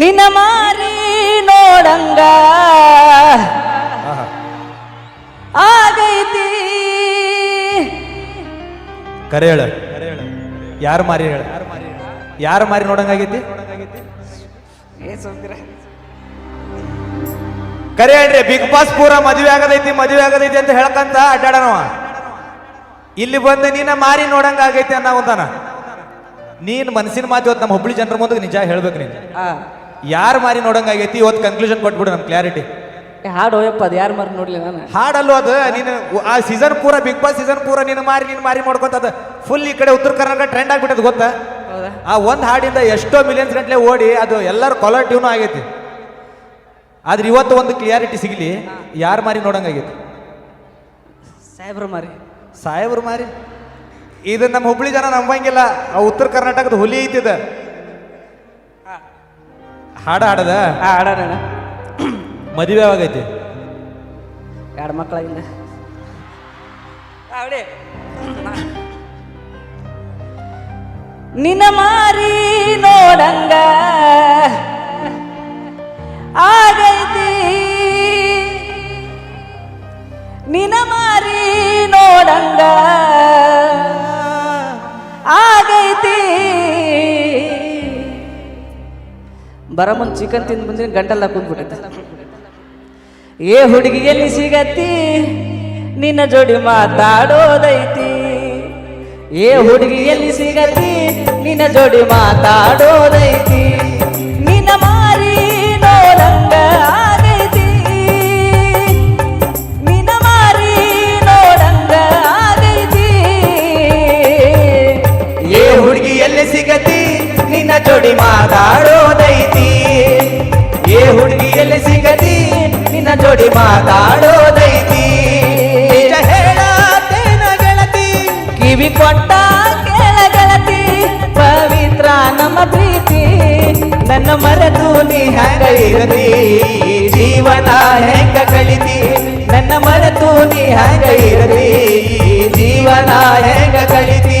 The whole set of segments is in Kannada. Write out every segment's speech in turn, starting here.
ನಿನ್ನ ಮಾರಿ ನೋಡಂಗ. ಆಗೈತಿ. ಕರೆ ಹೇಳ. ಯಾರು ಮಾರಿ ಹೇಳ. ಯಾರು ಮಾರಿ ನೋಡಂಗಾಗೈತಿ. ಕರೆ ಹೇಳ್ರಿ ಬಿಗ್ ಬಾಸ್ ಪೂರ ಮದುವೆ ಆಗದೈತಿ ಮದುವೆ ಆಗದೈತಿ ಅಂತ ಹೇಳಕಂತ ಅಡ್ಡಾಡನವ ಇಲ್ಲಿ ಬಂದು ನೀನ ಮಾರಿ ನೋಡಂಗಾಗೈತಿ ಅನ್ನ ಒಂದನ. ನೀನ್ ಮನಸ್ಸಿನ ಮಾತು ಇವತ್ತು ನಮ್ಮ ಹುಬ್ಳಿ ಜನರ ಮುಂದೆ ನಿಜ ಹೇಳ್ಬೇಕು ನೀನು. ಯಾರು ಮಾರಿ ನೋಡಂಗಾಗೈತಿ ಇವತ್ತು ಕನ್ಕ್ಲೂಷನ್ ಕೊಟ್ಬಿಡು ನಮ್ಮ ಕ್ಲಾರಿಟಿ ಏ, ಹಾಡು ಹೋಯಪ್ಪ ಅದು ಯಾರು ಮಾರಿ ನೋಡ್ಲಿ ನಾನು? ಹಾಡಲ್ವ ಅದು ನೀನು ಆ ಸೀಸನ್ ಪೂರ ಬಿಗ್ ಬಾಸ್ ಸೀಸನ್ ಪೂರ ನೀನು ಮಾರಿ ನೀನು ಮಾರಿ ಮಾಡ್ಕೊತದ ಫುಲ್ ಈ ಕಡೆ ಉತ್ತರ ಕರ್ನಾಟಕ ಟ್ರೆಂಡ್ ಆಗ್ಬಿಟ್ಟದ ಗೊತ್ತಾ? ಹೌದಾ? ಆ ಒಂದು ಹಾಡಿಂದ ಎಷ್ಟೋ ಮಿಲಿಯನ್ಸ್ ಗಂಟ್ಲೆ ಓಡಿ ಅದು ಎಲ್ಲರೂ ಕಾಲರ್ ಟ್ಯೂನು ಆಗೈತಿ. ಆದ್ರೆ ಇವತ್ತು ಒಂದು ಕ್ಲಿಯಾರಿಟಿ ಸಿಗಲಿ ಯಾರು ಮಾರಿ ನೋಡಂಗಾಗೈತಿ ಸಾಹೇಬ್ರ ಮಾರಿ. ಸಾಹೇಬ್ರು ಮಾರಿ? ಇದು ನಮ್ಮ ಹುಬ್ಳಿ ಜನ ನಂಬಂಗಿಲ್ಲ ಆ ಉತ್ತರ ಕರ್ನಾಟಕದ ಹುಲಿ ಐತಿದ ಹಾಡ ಹಾಡದ? ಆ ಹಾಡೋಣ ಮದುವೆ ಯಾವಾಗೈತಿ? ಎರಡು ಮಕ್ಕಳಾಗಿಲ್ಲ ಅವಡೆ ನಿನ್ನ ಮಾರಿ ನೋಡಂಗ. ಆಗೈತಿ ಬರ ಮುಂದೆ ಚಿಕನ್ ತಿಂದು ಬಂದ್ರೆ, ಗಂಟೆಲ್ಲ ಕುಂದ್ಬಿಟ್ಟೈತೆ ಏ ಹುಡುಗಿ, ಎಲ್ಲಿ ಸಿಗತ್ತಿ? ನಿನ್ನ ಜೋಡಿ ಮಾತಾಡೋದೈತಿ. ಏ ಹುಡುಗಿ, ಎಲ್ಲಿ ಸಿಗತ್ತಿ? ನಿನ್ನ ಜೋಡಿ ಮಾತಾಡೋದೈತಿ. ಜೋಡಿ ಮಾತಾಡೋದೈತಿ. ನಿಜ ಗೆಳತಿ, ಕಿವಿ ಕೊಟ್ಟ ಕೇಳ ಗೆಳತಿ, ಪವಿತ್ರ ನಮ್ಮ ಪ್ರೀತಿ, ನನ್ನ ಮರೆತು ನೀ ಹೆಂಗ ಇರತಿ? ಜೀವನ ಹೆಂಗ ಕಳಿತಿ ನನ್ನ ಮರೆತು ನೀ ಹೆಂಗ ಇರತಿ? ಜೀವನ ಹೆಂಗ ಕಳಿತಿ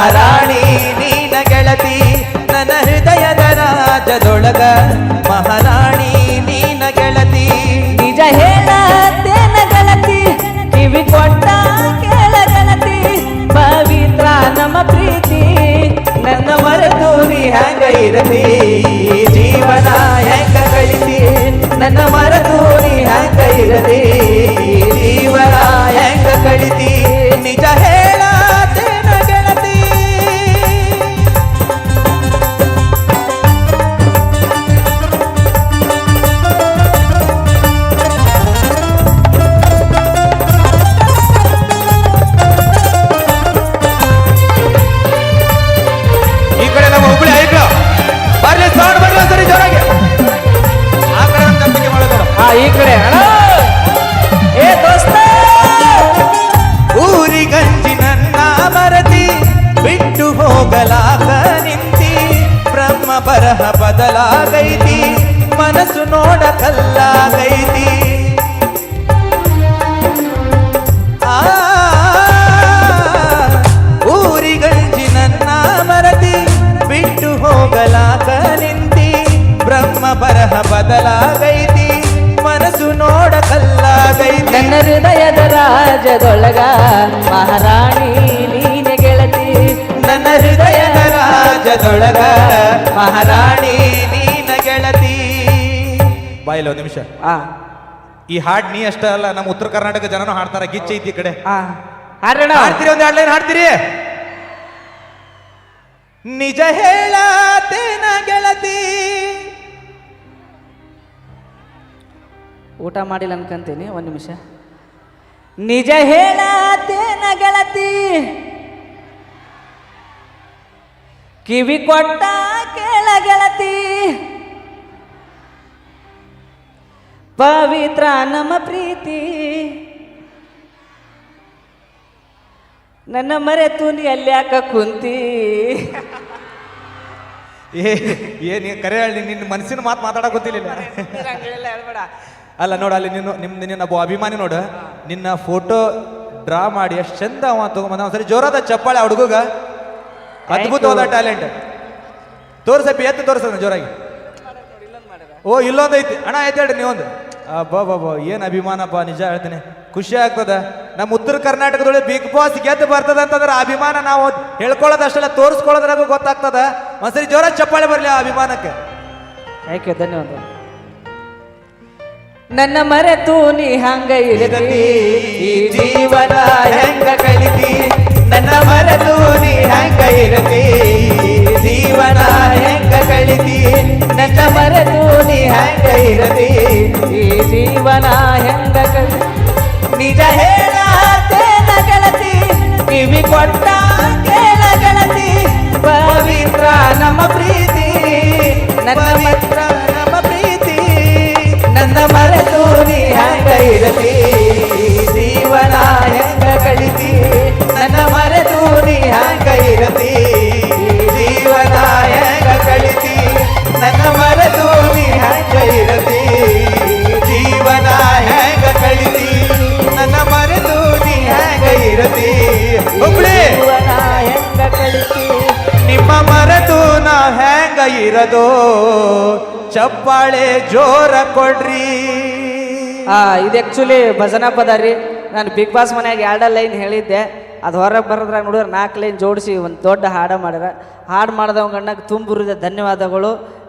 ಮಹಾರಾಣಿ ನೀನ ಗೆಳತಿ ನನ್ನ ಹೃದಯದ ರಾಜದೊಳಗ. ಮಹಾರಾಣಿ ನೀನ ಗೆಳತಿ ನಿಜ ಹೇಳತೇನ ಗೆಳತಿ ಕಿವಿ ಕೊಟ್ಟ ಕೇಳ ಗೆಳತಿ. ಪವಿತ್ರ ನಮ್ಮ ಪ್ರೀತಿ ನನ್ನ ಮರೆತು ನೀ ಹೆಂಗ ಇರತಿ ಜೀವನ ಹೆಂಗ ಕಳಿತಿ ನನ್ನ ಮರೆತು ಈ ಕಡೆ ಅಣ್ಣ. ಏ ದೋಸ್ತ ಊರಿಗಂಜಿ ನನ್ನ ಮರತಿ ಬಿಟ್ಟು ಹೋಗಲಾಗ ನಿಂತಿ ಬ್ರಹ್ಮ ಬರಹ ಬದಲಾಗೈತಿ ಮನಸ್ಸು ನೋಡ ಕಲ್ಲಾಗೈತಿ ಆ, ಊರಿಗಂಜಿ ನನ್ನ ಮರತಿ ಬಿಟ್ಟು ಹೋಗಲಾಗ ನಿಂತಿ ಬ್ರಹ್ಮ ಬರಹ ಬದಲಾಗೈತಿ ಹೃದಯದ ರಾಜದೊಳಗ ಮಹಾರಾಣಿ ನೀನೆ ಗೆಳತಿ. ನನ್ನ ಹೃದಯದ ರಾಜದೊಳಗ ಮಹಾರಾಣಿ ನೀನ ಗೆಳತಿ. ಬಾಯಿಲ್ಲ ಒಂದು ನಿಮಿಷ. ಆ. ಈ ಹಾಡ್ ನೀ ಅಷ್ಟೇ ಅಲ್ಲ ನಮ್ಮ ಉತ್ತರ ಕರ್ನಾಟಕ ಜನನು ಹಾಡ್ತಾರ ಗಿಚ್ಚೆ ಐತಿ ಈ ಕಡೆ. ಹಾಡ್ತೀರಿ ಒಂದು ಲೈನ್ ಹಾಡ್ತೀರಿ? ನಿಜ ಹೇಳತೇನ ಗೆಳತಿ? ಊಟ ಮಾಡಿಲ್ಲ ಅನ್ಕಂತೀನಿ ಒಂದು ನಿಮಿಷ. ನಿಜ ಹೇಳತೇನ ಗೆಳತಿ? ಕಿವಿ ಕೊಟ್ಟ ಕೇಳ ಗೆಳತಿ? ಪವಿತ್ರ ನಮ್ಮ ಪ್ರೀತಿ. ನನ್ನ ಮರೆತು ನೀ ಅಲ್ಲಿ ಯಾಕ ಕುಂತಿ? ಏ ಏ ನೀ ಕರೆ ಹೇಳಿ ನಿನ್ನ ಮನಸ್ಸಿನ ಮಾತು ಮಾತಾಡಕ್ ಗೊತ್ತಿಲ್ಲ. ಅಲ್ಲ ನೋಡು ಅಲ್ಲಿ ನಿನ್ನ ನಿಮ್ದು ನಿನ್ನ ಒಬ್ಬ ಅಭಿಮಾನಿ ನೋಡು. ನಿನ್ನ ಫೋಟೋ ಡ್ರಾ ಮಾಡಿ ಎಷ್ಟು ಚಂದ ಅವ ತಗೊಂಬಂದ. ಒಂದ್ಸರಿ ಜೋರಾದ ಚಪ್ಪಾಳೆ ಆ ಹುಡುಗ ಅದ್ಭುತವಾದ ಟ್ಯಾಲೆಂಟ್ ತೋರ್ಸಪ್ಪಿ ಎತ್ತು ತೋರ್ಸದ ಜೋರಾಗಿ. ಓ ಇಲ್ಲೊಂದು ಐತಿ. ಅಣ್ಣ ಐತಿ ಹೇಳ್ರಿ ನೀವೊಂದು. ಬಾ ಬಾ ಏನು ಅಭಿಮಾನಪ್ಪ ನಿಜ ಹೇಳ್ತೀನಿ. ಖುಷಿ ಆಗ್ತದ. ನಮ್ಮ ಉತ್ತರ ಕರ್ನಾಟಕದೊಳಗೆ ಬಿಗ್ ಬಾಸ್ ಗೆದ್ದು ಬರ್ತದ ಅಂತಂದ್ರೆ ಅಭಿಮಾನ ನಾವು ಹೇಳ್ಕೊಳ್ಳೋದಷ್ಟೆಲ್ಲ ತೋರಿಸ್ಕೊಳ್ಳೋದ್ರಾಗ ಗೊತ್ತಾಗ್ತದ. ಒಂದ್ಸರಿ ಜೋರ ಚಪ್ಪಾಳೆ ಬರಲಿ ಆ ಅಭಿಮಾನಕ್ಕೆ. ಆಯ್ಕೆ ಧನ್ಯವಾದ ನನ್ನ ಮರೆತು ನೀ ಹಂಗ ಇರತಿ ಈ ಜೀವನ ಹೆಂಗ ಕಲಿತಿ? ನನ್ನ ಮರೆತು ನೀ ಹಂಗ ಇರತಿ ಜೀವನ ಹೆಂಗ ಕಲಿತಿ? ನನ್ನ ಮರೆತು ನೀ ಹಂಗ ಇರತಿ ಈ ಜೀವನ ಹೆಂಗ ಕಲಿ ನಿಜ ಹೇಳ ಗೆಳತಿ ಕಿವಿ ಕೊಟ್ಟ ಕೇಳ ಗೆಳತಿ ಪವಿತ್ರ ನಮ್ಮ ಪ್ರೀತಿ. ನನ್ನ ಇರತಿ ಜೀವನ ಹೆಂಗ ಕಳಿತಿ ನನ್ನ ಮರೆತು ನೀ ಹಂಗ ಇರತಿ. ಜೀವನ ಹೆಂಗ ಕಳಿತಿ ನನ್ನ ಮರೆತು ನೀ ಹಂಗ ಇರತಿ. ಜೀವನ ಹೆಂಗ ಕಳಿತಿ ನನ್ನ ಮರೆತು ನೀ ಹೆಂಗ ಇರತಿ. ಜೀವನ ಹೆಂಗ ಕಳಿತಿ ನಿಮ್ಮ ಮರೆತು ನಾ ಹೆಂಗ ಇರದೋ ಚಪ್ಪಾಳೆ ಜೋರ ಕೊಡ್ರಿ. ಆ, ಇದು ಆ್ಯಕ್ಚುಲಿ ಭಜನಾ ಪದ ರೀ. ನಾನು ಬಿಗ್ ಬಾಸ್ ಮನ್ಯಾಗ ಎರಡ ಲೈನ್ ಹೇಳಿದ್ದೆ. ಅದು ಹೊರಗೆ ಬರೋದ್ರಾಗ ನೋಡಿದ್ರೆ ನಾಲ್ಕು ಲೈನ್ ಜೋಡಿಸಿ ಒಂದು ದೊಡ್ಡ ಹಾಡು ಮಾಡ್ಯಾರ ಹಾಡು ಮಾಡಿದವ ಗಣ್ಣಗೆ ತುಂಬಿರಿದ ಧನ್ಯವಾದಗಳು.